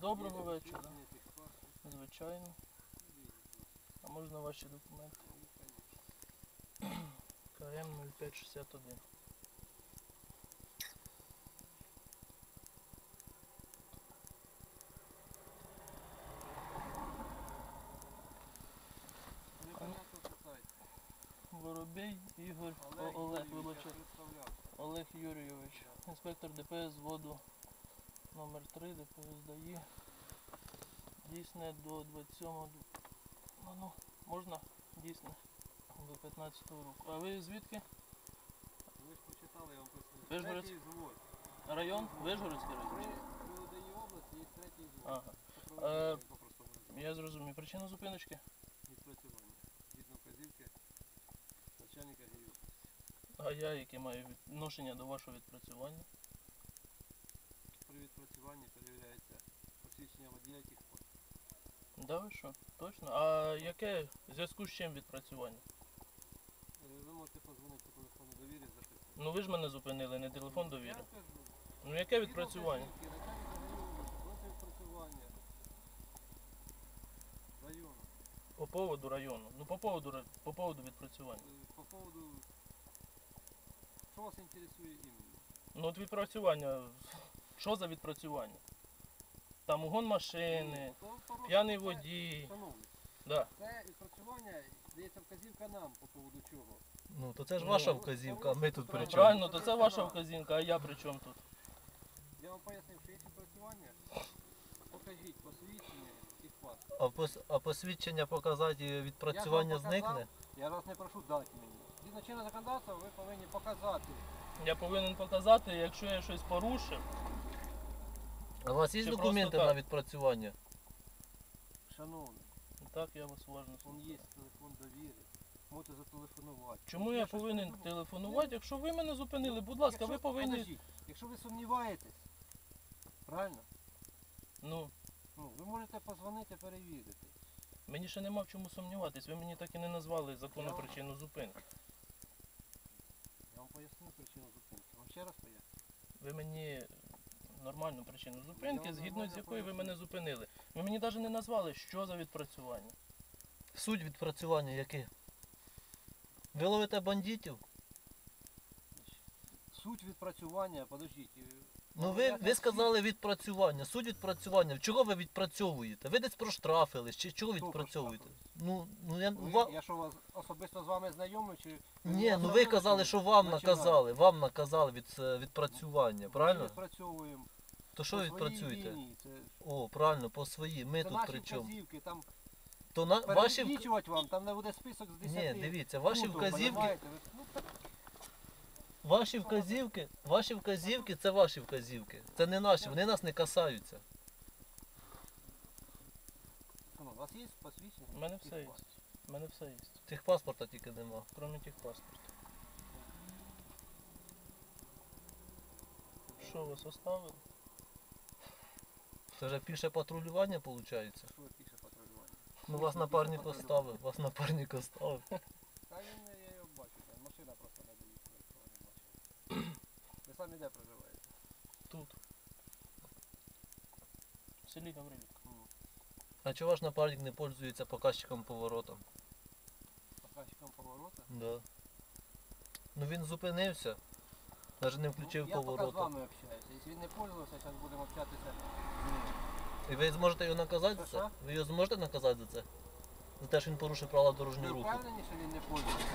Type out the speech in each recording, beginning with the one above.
Доброго вечора. Звичайно. А можна ваші документи? КМ 0561. Непонятно. Воробей Ігор Олег, Олег. Олег Юрійович, інспектор ДПС воду номер 3 ДПС ДАІ. Дійсне до 27 ну, ну, можна? Дійсне до 15 року. А ви звідки? Ви ж почитали, я вам поясню. Вишгород? Третій звод. Район? Вижгородський район? ВОДАІ області є третій звод. Ага. Е. Я зрозумів. Причина зупиночки? Відпрацювання. Згідно вказівки начальника ГІЮ. А я, яке маю відношення до вашого відпрацювання? При відпрацюванні перевіряється посвідчення водія техпаспорт. Да ви що? Точно? А яке в зв'язку з чим відпрацювання? Е, Ви можете позвонити по телефону довіри запитати. Ну ви ж мене зупинили, не телефон довіри. Кажу. Ну яке відпрацювання? Проти відпрацювання району. По поводу району. Ну по поводу ра- по поводу відпрацювання. Е, По поводу... Що вас інтересує іменно? Ну от відпрацювання. Що за відпрацювання? Там угон машини, Ну, то п'яний це- водій. Да. це відпрацювання дається вказівка нам по поводу чого. Ну, то це ж Ну, ваша ну, вказівка, а ми тут при чому? Правильно, то це ваша вказівка, а я при чому тут? Я вам пояснив, що є відпрацювання, покажіть посвідчення і паспорт. А, пос, а посвідчення показати і відпрацювання Я ж вам показав, зникне? Я вас не прошу дати мені. Згідно чинного законодавства ви повинні показати. Я повинен показати, якщо я щось порушив. А у вас є Чи документи просто на так? відпрацювання? Шановний, Так, я вас уважно он слухаю. є телефон довіри. Можете зателефонувати. Чому я щось повинен телефонувати? Якщо ви мене зупинили, будь ласка, ви повинні. Подождіть, Якщо ви сумніваєтесь, правильно? Ну, Ну, ви можете позвонити, перевірити. мені ще нема в чому сумніватись. Ви мені так і не назвали законну Я причину зупинки. Я вам поясню причину зупинки. Вам ще раз поясню. Ви мені нормальну причину зупинки, згідно з якою ви мене зупинили. Ви мені навіть не назвали, що за відпрацювання. Суть відпрацювання яке? Ви ловите бандитів? Суть відпрацювання, подождіть. Ну ви, ви сказали відпрацювання. Суть відпрацювання. Чого ви відпрацьовуєте? Ви десь проштрафились, чи чого відпрацьовуєте? Ну, ну я, Ви, ва... Я що вас особисто з вами знайомий чи. Ні, ну ви казали, що вам наказали, вам наказали від е, відпрацювання, Ми правильно? відпрацьовуємо. То що відпрацюєте? Це, О, правильно, по свої. Ми це тут наші при чому? вказівки, там То на ваші вк- перелічувати вам, там не буде список з 10. Ні, дивіться, ваші пунктів, вказівки, понімаєте? Ви- Ну, так, ваші вказівки, ваші вказівки це ваші вказівки. Це не наші, вони нас не касаються. у вас є посвідчення? У мене все є. У мене все є, Техпаспорта тільки нема. крім техпаспорта. Що вас оставили? Це вже піше патрулювання виходить. Що ви пише патрулювання? Ну вас напарник оставив, вас напарник оставив. Та він, е, я його бачу, там машина просто не доїхала, якщо ви не бачили. Ви самі де проживаєте? Тут. В селі Гаврилівка. А чого ваш напарник не пользується показчиком поворотом? Показчиком поворота. Да. Ну він зупинився, навіть не включив ну, я поки з вами общаюся. Якщо він не пользувався, зараз будемо общатися. з ним. І ви зможете його наказати за це? Ви його зможете наказати за це? За те, що він порушив правила дорожнього Ви руху. впевнені, що він не пользувався?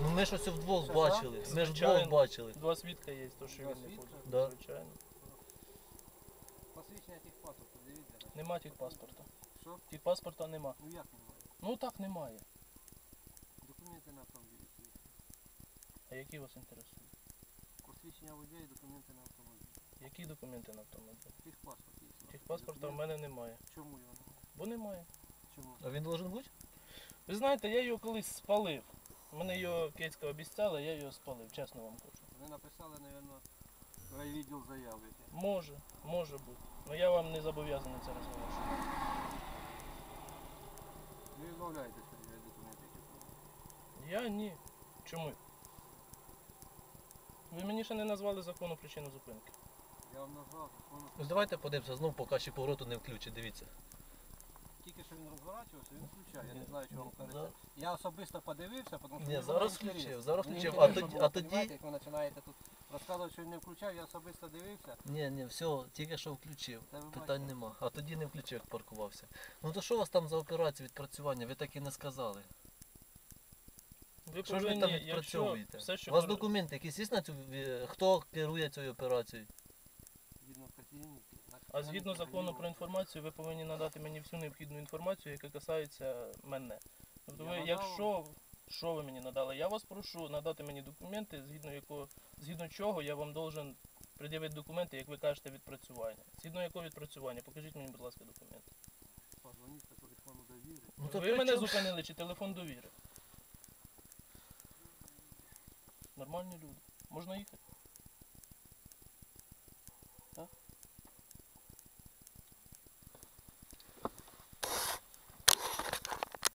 Ну ми ж ось вдвох бачили. Ми ж вдвох Звичайно. бачили. Два свідка є, то що Два він не свідка? пользується. Да. Звичайно. Посвідчення тих паспорту, дивіться. Нема техпаспорта. Що? Техпаспорта нема. Ну як немає? Ну так немає. Документи на автомобілі. А які вас інтересують? Посвідчення водія і документи на автомобіль. Які документи на автомобіль? Техпаспорт є. у вас. Техпаспорта в мене немає. Чому його немає? Бо немає. А він должен бути? Ви знаєте, я його колись спалив. Мене його Кецька обіцяла, я його спалив, чесно вам кажу. Ви написали, мабуть, в райвідділ заяви. Може, може бути. Але я вам не зобов'язаний це розголошувати. Ви відмовляєтесь перевіряти документи, які. Я ні. Чому? Ви мені ще не назвали законну причину зупинки. Я вам назвав, воно Ось давайте подивимося, знов поки ще повороту не включить, дивіться. Тільки що він розворачувався, він включає. Я не знаю, чого вам Да. кажеться. Я особисто подивився, тому що Ні, зараз включив, зараз включив. А тоді- а тоді- Як ви починаєте тут розказувати, що він не включав, я особисто дивився. Ні, ні, все, тільки що включив. Та ви Питань бачите. нема. А тоді не включив, як паркувався. Ну то що у вас там за операція відпрацювання? Ви так і не сказали. Ви Що ж ви повинні, там якщо відпрацьовуєте? все, що У вас пере- документи якісь є на цю е, хто керує цією операцією? Вказівників, А згідно закону про інформацію, ви повинні надати мені всю необхідну інформацію, яка касається мене. Тобто, ви, якщо що ви мені надали, я вас прошу надати мені документи, згідно якого, згідно чого я вам должен пред'явити документи, як ви кажете, відпрацювання. Згідно якого відпрацювання? Покажіть мені, будь ласка, документи. Позвоніть по телефону довіри. Ну, то ви мене чому- зупинили чи телефон довіри? Нормальні люди. Можна їхати?